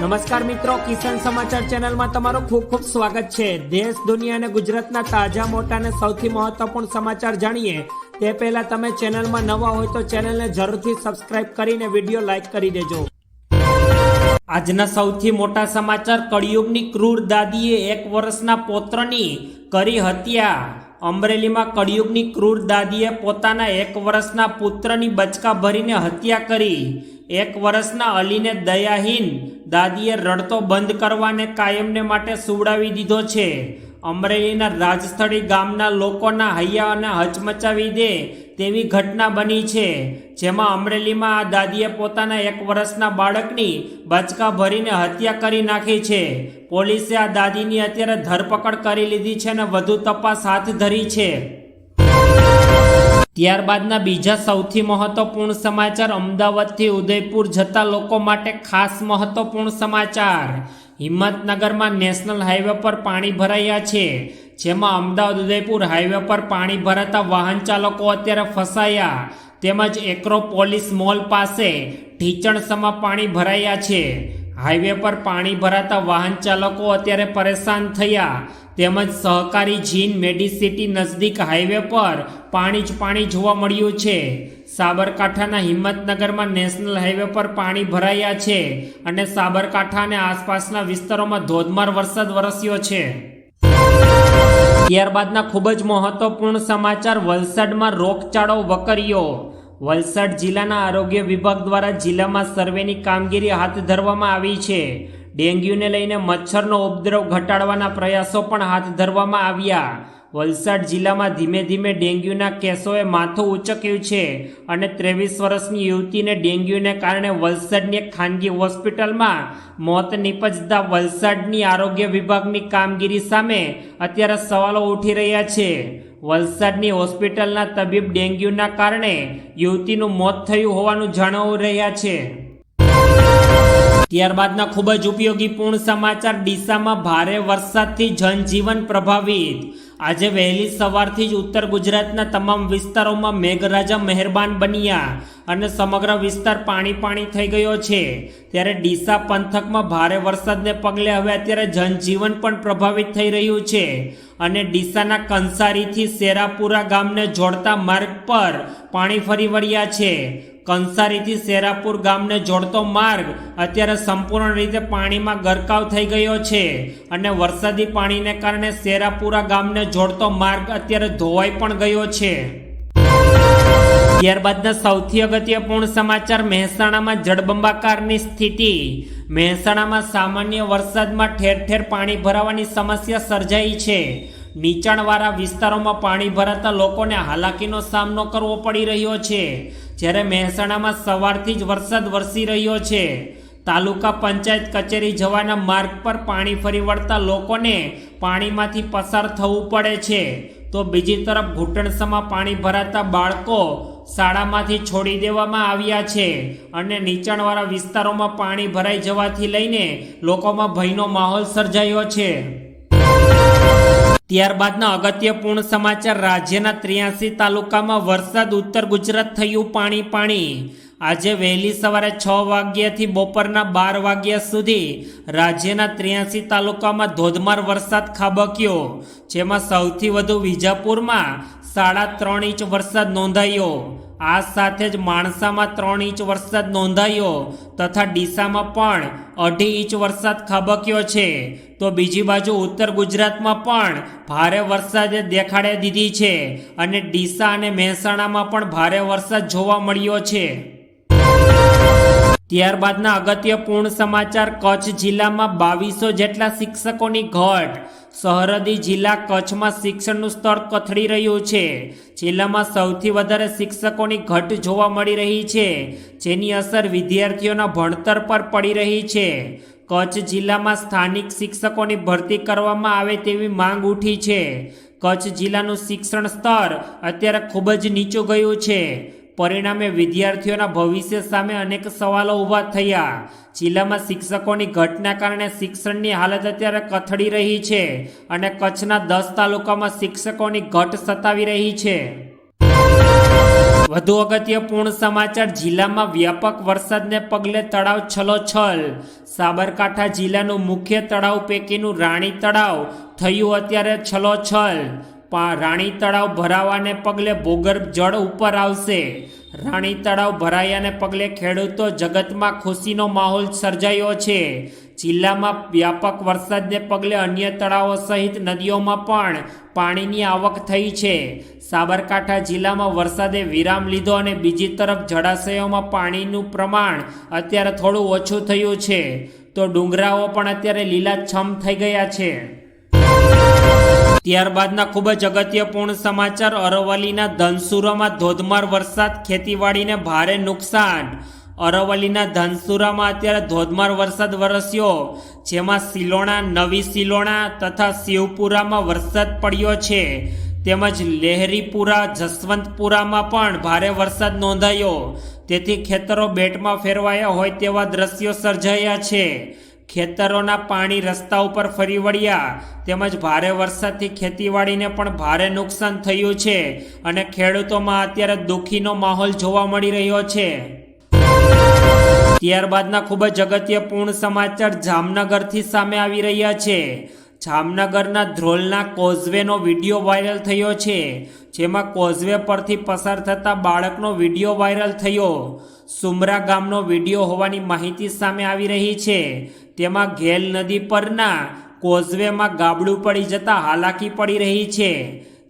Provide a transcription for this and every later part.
નમસ્કાર મિત્રો, કિસાન સમાચાર ચેનલમાં તમારું ખૂબ ખૂબ સ્વાગત છે. દેશ, દુનિયા અને ગુજરાતના તાજા, મોટા અને સૌથી મહત્વપૂર્ણ સમાચાર જાણીએ. તે પહેલા તમે ચેનલમાં નવા હોય તો ચેનલને જરૂરથી સબસ્ક્રાઇબ કરીને વીડિયો લાઇક કરી દેજો. આજના સૌથી મોટા સમાચાર, કળિયુગની ક્રૂર દાદીએ એક વર્ષના પોત્રની કરી હત્યા. અમરેલીમાં કળિયુગની ક્રૂર દાદીએ પોતાના એક વર્ષના પુત્રની બચકા ભરીને હત્યા કરી. એક વર્ષના અલીને દયાહીન દાદીએ રડતો બંધ કરવાને કાયમને માટે સુવડાવી દીધો છે. અમરેલીના રાજસ્થળી ગામના લોકોના હૈયા અને હચમચાવી દે તેવી ઘટના બની છે, જેમાં અમરેલીમાં આ દાદીએ પોતાના એક વર્ષના બાળકની બચકા ભરીને હત્યા કરી નાખી છે. પોલીસે આ દાદીની અત્યારે ધરપકડ કરી લીધી છે અને વધુ તપાસ હાથ ધરી છે. ત્યારબાદના બીજા સૌથી મહત્વપૂર્ણ સમાચાર અમદાવાદથી ઉદયપુર જતા લોકો માટે ખાસ મહત્વપૂર્ણ સમાચાર. હિંમતનગરમાં નેશનલ હાઈવે પર પાણી ભરાયા છે, જેમાં અમદાવાદ ઉદયપુર હાઈવે પર પાણી ભરાતા વાહન ચાલકો અત્યારે ફસાયા. તેમજ એક્રોપોલિસ મોલ પાસે ઢીચણસમાં પાણી ભરાયા છે. હાઈવે પર પાણી ભરાતા વાહન ચાલકો અત્યારે પરેશાન થયા. તેમજ સહકારી જીન મેડિસિટી નજદીક હાઈવે પર પાણી જ પાણી જોવા મળ્યું છે. સાબરકાંઠાના હિંમતનગરમાં નેશનલ હાઈવે પર પાણી ભરાયા છે અને સાબરકાંઠા અને આસપાસના વિસ્તારોમાં ધોધમાર વરસાદ વરસ્યો છે. ત્યારબાદના ખૂબ જ મહત્વપૂર્ણ સમાચાર, વલસાડમાં રોગચાળો વકર્યો. વલસાડ જિલ્લાના આરોગ્ય વિભાગ દ્વારા જિલ્લામાં સર્વેની કામગીરી હાથ ધરવામાં આવી છે. ડેન્ગ્યુને લઈને મચ્છરનો ઉપદ્રવ ઘટાડવાના પ્રયાસો પણ હાથ ધરવામાં આવ્યા. વલસાડ જિલ્લામાં ધીમે ધીમે ડેન્ગ્યુના કેસોએ માથું ઉચક્યું છે અને ત્રેવીસ વર્ષની યુવતીને ડેન્ગ્યુને કારણે વલસાડની એક ખાનગી હોસ્પિટલમાં મોત નિપજતા વલસાડની આરોગ્ય વિભાગની કામગીરી સામે અત્યારે સવાલો ઉઠી રહ્યા છે. વલસાડની હોસ્પિટલના તબીબ ડેન્ગ્યુના કારણે યુવતીનું મોત થયું હોવાનું જણાવી રહ્યા છે. ત્યારબાદના ખૂબ જ ઉપયોગી પૂર્ણ સમાચાર ડીસામાં ભારે વરસાદથી જનજીવન પ્રભાવિત. આજે વહેલી સવારથી જ ઉત્તર ગુજરાતના તમામ વિસ્તારોમાં મેઘરાજા મહેરબાન બન્યા. અને સમગ્ર વિસ્તાર પાણી પાણી થઈ ગયો છે. ત્યારે ડીસા પંથકમાં ભારે વરસાદને પગલે હવે અત્યારે જનજીવન પણ પ્રભાવિત થઈ રહ્યું છે અને ડીસાના કંસારીથી શેરાપુરા ગામને જોડતા માર્ગ પર પાણી ફરી વળ્યા છે. કંસારીથી શેરાપુર ગામને જોડતો માર્ગ અત્યારે સંપૂર્ણ રીતે પાણીમાં ગરકાવ થઈ ગયો છે અને વરસાદી પાણીને કારણે શેરાપુરા ગામને જોડતો માર્ગ અત્યારે ધોવાઈ પણ ગયો છે. ત્યારબાદના સૌથી અગત્યપૂર્ણ સમાચાર મહેસાણામાં જળબંબાકારની સ્થિતિ. મહેસાણામાં સામાન્ય વરસાદમાં ઠેર ઠેર પાણી ભરાવાની સમસ્યા સર્જાઈ છે. નીચાણવાળા વિસ્તારોમાં પાણી ભરાતા લોકોને હાલાકીનો સામનો કરવો પડી રહ્યો છે. જ્યારે મહેસાણામાં સવારથી જ વરસાદ વરસી રહ્યો છે. તાલુકા પંચાયત કચેરી જવાના માર્ગ પર પાણી ફરી વળતા લોકોને પાણીમાંથી પસાર થવું પડે છે. તો બીજી તરફ ઘૂંટણસમાં પાણી ભરાતા બાળકો શાળામાંથી છોડી દેવામાં આવ્યા છે અને નીચાણવાળા વિસ્તારોમાં પાણી ભરાઈ જવાથી લઈને લોકોમાં ભયનો માહોલ સર્જાયો છે. ત્યારબાદના અગત્યપૂર્ણ સમાચાર રાજ્યના ત્રિયાસી તાલુકામાં વરસાદ ઉત્તર ગુજરાત થયું પાણી પાણી. આજે વહેલી સવારે છ વાગ્યાથી બપોરના બાર વાગ્યા સુધી રાજ્યના ત્ર્યાસી તાલુકામાં ધોધમાર વરસાદ ખાબક્યો, જેમાં સૌથી વધુ વિજાપુરમાં સાડા ત્રણ ઇંચ વરસાદ નોંધાયો. આ સાથે જ માણસામાં ત્રણ ઇંચ વરસાદ નોંધાયો તથા ડીસામાં પણ અઢી ઇંચ વરસાદ ખાબક્યો છે. તો બીજી બાજુ ઉત્તર ગુજરાતમાં પણ ભારે વરસાદે દેખાડે દીધી છે અને ડીસા અને મહેસાણામાં પણ ભારે વરસાદ જોવા મળ્યો છે. ત્યારબાદના અગત્યપૂર્ણ સમાચાર, કચ્છ જિલ્લામાં બાવીસો જેટલા શિક્ષકોની ઘટ. સરહદી જિલ્લા કચ્છમાં શિક્ષણનું સ્તર કથળી રહ્યું છે. જિલ્લામાં સૌથી વધારે શિક્ષકોની ઘટ જોવા મળી રહી છે, જેની અસર વિદ્યાર્થીઓના ભણતર પર પડી રહી છે. કચ્છ જિલ્લામાં સ્થાનિક શિક્ષકોની ભરતી કરવામાં આવે તેવી માંગ ઉઠી છે. કચ્છ જિલ્લાનું શિક્ષણ સ્તર અત્યારે ખૂબ જ નીચું ગયું છે. પરિણામે વિદ્યાર્થીઓના ભવિષ્ય સામે અનેક સવાલો ઊભા થયા. જિલ્લામાં શિક્ષકોની ઘટના કારણે શિક્ષણની હાલત અત્યારે કથળી રહી છે અને કચ્છના દસ તાલુકામાં શિક્ષકોની ઘટ સતાવી રહી છે. વધુ અગત્યપૂર્ણ સમાચાર, જિલ્લામાં વ્યાપક વરસાદને પગલે તળાવ છલોછલ. સાબરકાંઠા જિલ્લાનું મુખ્ય તળાવ પૈકીનું રાણી તળાવ થયું અત્યારે છલોછલ. રાણી તળાવ ભરાવાને પગલે ભૂગર્ભ જળ ઉપર આવશે. રાણી તળાવ ભરાયાને પગલે ખેડૂતો જગતમાં ખુશીનો માહોલ સર્જાયો છે. જિલ્લામાં વ્યાપક વરસાદને પગલે અન્ય તળાવો સહિત નદીઓમાં પણ પાણીની આવક થઈ છે. સાબરકાંઠા જિલ્લામાં વરસાદે વિરામ લીધો અને બીજી તરફ જળાશયોમાં પાણીનું પ્રમાણ અત્યારે થોડું ઓછું થયું છે. તો ડુંગરાઓ પણ અત્યારે લીલાછમ થઈ ગયા છે. ત્યારબાદના ખૂબ જ અગત્યપૂર્ણ સમાચાર, અરવલ્લીના ધનસુરામાં ધોધમાર વરસાદ, ખેતીવાડીને ભારે નુકસાન. અરવલ્લીના ધનસુરામાં અત્યારે ધોધમાર વરસાદ વરસ્યો, જેમાં સિલોણા નવી સિલોણા તથા શિવપુરામાં વરસાદ પડ્યો છે. તેમજ લહેરીપુરા, જસવંતપુરામાં પણ ભારે વરસાદ નોંધાયો. તેથી ખેતરો બેટમાં ફેરવાયા હોય તેવા દ્રશ્યો સર્જાયા છે. ખેતરોના પાણી રસ્તા ઉપર ફરી વળ્યા તેમજ ભારે વરસાદથી ખેતીવાડીને પણ ભારે નુકસાન થયું છે અને ખેડૂતોમાં અત્યારે દુઃખીનો માહોલ જોવા મળી રહ્યો છે. ત્યારબાદના ખૂબ જ અગત્યપૂર્ણ સમાચાર જામનગરથી સામે આવી રહ્યા છે. જામનગરના ધ્રોલના કોઝવેનો વીડિયો વાયરલ થયો છે, જેમાં કોઝવે પરથી પસાર થતા બાળકનો વીડિયો વાયરલ થયો. સુમરા ગામનો વીડિયો હોવાની માહિતી સામે આવી રહી છે. તેમાં ઘેલ નદી પરના કોઝવેમાં ગાબડું પડી જતા હાલાકી પડી રહી છે.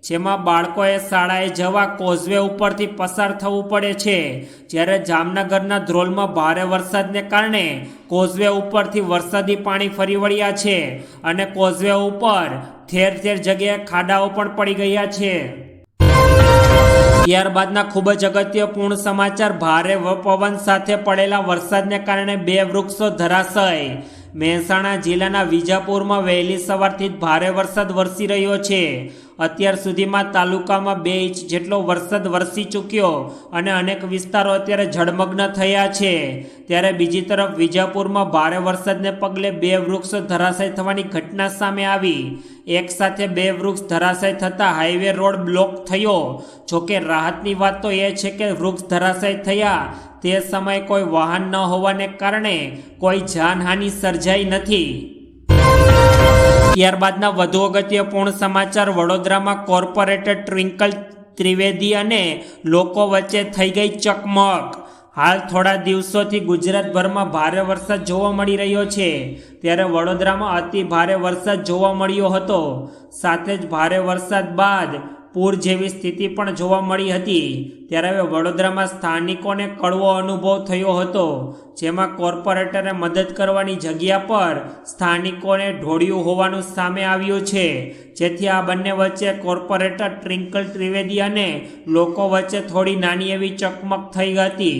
જેમાં બાળકોએ શાળાએ જવા કોઝવે ઉપરથી પસાર થવું પડે છે. જ્યારે જામનગરના ધ્રોલમાં ભારે વરસાદને કારણે કોઝવે ઉપરથી વરસાદી પાણી ફરી વળ્યા છે અને કોઝવે ઉપર ઠેર ઠેર જગ્યાએ ખાડાઓ પણ પડી ગયા છે. ત્યારબાદના ખૂબ જ અગત્યપૂર્ણ સમાચાર, ભારે પવન સાથે પડેલા વરસાદને કારણે બે વૃક્ષો ધરાશય. મહેસાણા જિલ્લાના વિજાપુરમાં વહેલી સવારથી જ ભારે વરસાદ વરસી રહ્યો છે. અત્યાર સુધીમાં તાલુકામાં બે ઇંચ જેટલો વરસાદ વરસી ચૂક્યો અને અનેક વિસ્તારો અત્યારે જળમગ્ન થયા છે. ત્યારે બીજી તરફ વિજાપુરમાં ભારે વરસાદને પગલે બે વૃક્ષો ધરાશય થવાની ઘટના સામે આવી. એક સાથે બે વૃક્ષ ધરાશય થતાં હાઈવે રોડ બ્લોક થયો. જોકે રાહતની વાત તો એ છે કે વૃક્ષ ધરાશય થયા. તે સમયે કોઈ વાહન ન હોવાને કારણે કોઈ જાનહાનિ સર્જાઈ નથી. ત્યારબાદના વધુ અગત્યપૂર્ણ સમાચાર, વડોદરામાં કોર્પોરેટર ટ્વિંકલ ત્રિવેદી અને લોકો વચ્ચે થઈ ગઈ ચકમક. હાલ થોડા દિવસોથી ગુજરાતભરમાં ભારે વરસાદ જોવા મળી રહ્યો છે. ત્યારે વડોદરામાં અતિ ભારે વરસાદ જોવા મળ્યો હતો. સાથે જ ભારે વરસાદ બાદ પૂર જેવી સ્થિતિ પણ જોવા મળી હતી. ત્યારે હવે વડોદરામાં સ્થાનિકોને કડવો અનુભવ થયો હતો, જેમાં કોર્પોરેટરે મદદ કરવાની જગ્યા પર સ્થાનિકોને ઢોળ્યું હોવાનું સામે આવ્યું છે. જેથી આ બંને વચ્ચે કોર્પોરેટર ટ્વિંકલ ત્રિવેદી અને લોકો વચ્ચે થોડી નાની એવી ચકમક થઈ હતી.